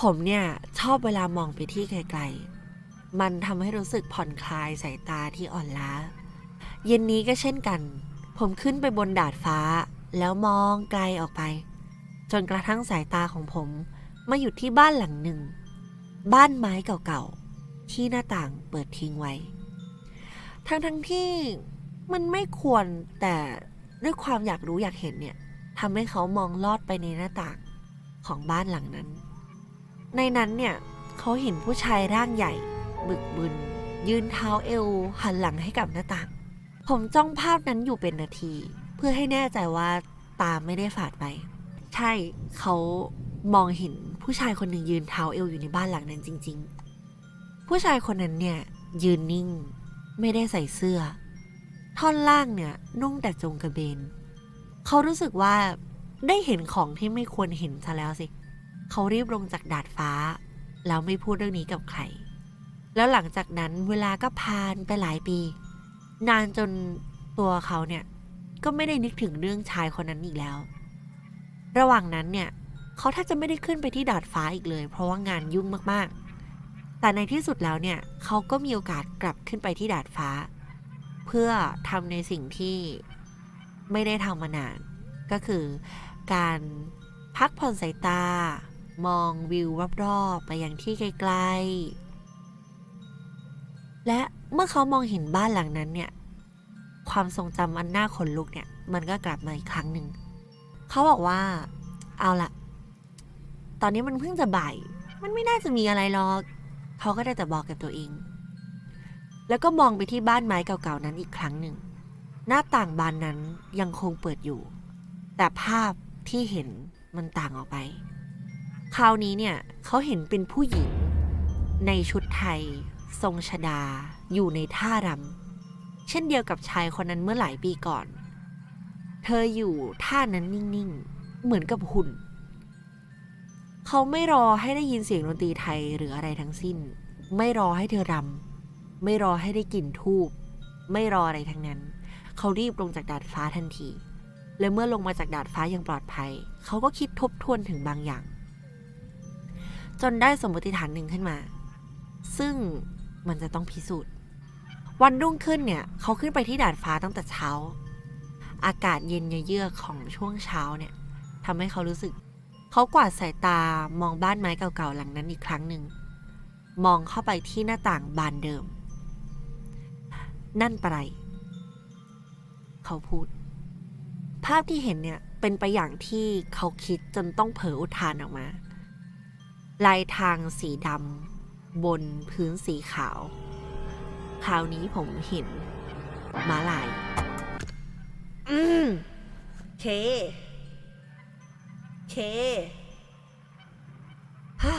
ผมเนี่ยชอบเวลามองไปที่ไกลๆ มันทำให้รู้สึกผ่อนคลายสายตาที่อ่อนล้า เย็นนี้ก็เช่นกัน ผมขึ้นไปบนดาดฟ้า แล้วมองไกลออกไป จนกระทั่งสายตาของผมมาหยุดที่บ้านหลังหนึ่ง บ้านไม้เก่าๆ ที่หน้าต่างเปิดทิ้งไว้ ทั้งทั้งๆที่มันไม่ควรแต่ด้วยความอยากรู้อยากเห็นเนี่ยทำให้เขามองลอดไปในหน้าต่างของบ้านหลังนั้น ในนั้นเนี่ยเขาเห็นผู้ชายร่างใหญ่ บึกบึน ยืนเท้าเอว หันหลังให้กับหน้าต่าง ผมจ้องภาพนั้นอยู่เป็นนาที เพื่อให้แน่ใจว่าตาไม่ได้ฝาดไป ใช่เขามองเห็นผู้ชายคนหนึ่งยืนเท้าเอวอยู่ในบ้านหลังนั้นจริง ๆ ผู้ชายคนนั้นเนี่ยยืนนิ่ง ไม่ได้ใส่เสื้อ ท่อนล่างเนี่ยนุ่งแต่จงกระเบน เขารู้สึกว่าได้เห็นของที่ไม่ควรเห็นซะแล้วสิเเขารีบลงจากดาดฟ้า แล้วไม่พูดเรื่องนี้กับใคร แล้วหลังจากนั้นเวลาก็ผ่านไปหลายปี นานจนตัวเขาเนี่ยก็ไม่ได้นึกถึงเรื่องชายคนนั้นอีกแล้ว ระหว่างนั้นเนี่ยเขาแทบจะไม่ได้ขึ้นไปที่ดาดฟ้าอีกเลย เพราะว่างานยุ่งมากๆ แต่ในที่สุดแล้วเนี่ยเขาก็มีโอกาสกลับขึ้นไปที่ดาดฟ้า เพื่อทำในสิ่งที่ไม่ได้ทำมานาน ก็คือการพักผ่อนสายตา มองวิวรอบๆไปยังที่ไกลๆ และเมื่อเขามองเห็นบ้านหลังนั้นเนี่ย ความทรงจำอันน่าขนลุกเนี่ย มันก็กลับมาอีกครั้งหนึ่ง เขาบอกว่า เอาละตอนนี้มันเพิ่งจะบ่าย มันไม่น่าจะมีอะไรหรอก เขาก็ได้แต่บอกกับตัวเอง แล้วก็มองไปที่บ้านไม้เก่าๆนั้นอีกครั้งหนึ่ง หน้าต่างบานนั้นยังคงเปิดอยู่ แต่ภาพที่เห็นมันต่างออกไป คราวนี้เนี่ยเขาเห็นเป็นผู้หญิง ในชุดไทย ทรงชดา อยู่ในท่ารำเช่นเดียวกับชายคนนั้นเมื่อหลายปีก่อน เธออยู่ท่านั้นนิ่งๆ เหมือนกับหุ่น เขาไม่รอให้ได้ยินเสียงดนตรีไทยหรืออะไรทั้งสิ้น ไม่รอให้เธอรำไม่รอให้ได้กลิ่นทูบไม่รออะไรทั้งนั้น เขารีบลงจากดาดฟ้าทันทีและเมื่อลงมาจากดาดฟ้าอย่างปลอดภัย เขาก็คิดทบทวนถึงบางอย่าง จนได้สมมติฐานหนึ่งขึ้นมา ซึ่งมันจะต้องพิสูจน์ วันรุ่งขึ้นเนี่ยเขาขึ้นไปที่ดาดฟ้าตั้งแต่เช้า อากาศเย็นเยือกของช่วงเช้าเนี่ยทำให้เขารู้สึก เขากวาดสายตามองบ้านไม้เก่าๆหลังนั้นอีกครั้งหนึ่ง มองเข้าไปที่หน้าต่างบานเดิม นั่นปะไร เขาพูด ภาพที่เห็นเนี่ยเป็นไปอย่างที่เขาคิดจนต้องเผลออุทานออกมา ลายทางสีดำบนพื้นสีขาว คราวนี้ผมเห็นม้าลาย อืม เค เคฮ่า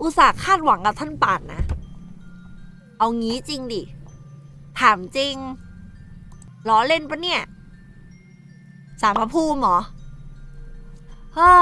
อุตส่าห์คาดหวังกับท่านป่านนะ เอางี้จริงดิ ถามจริง ล้อเล่นปะเนี่ย สามพระภูมิเหรอฮ่า